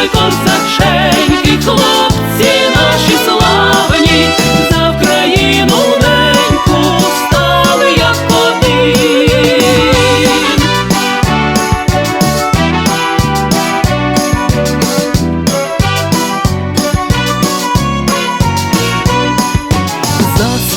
Ой, козаченьки, хлопці наші славні, за Україну неньку стали як один. За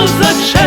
nas zaczęło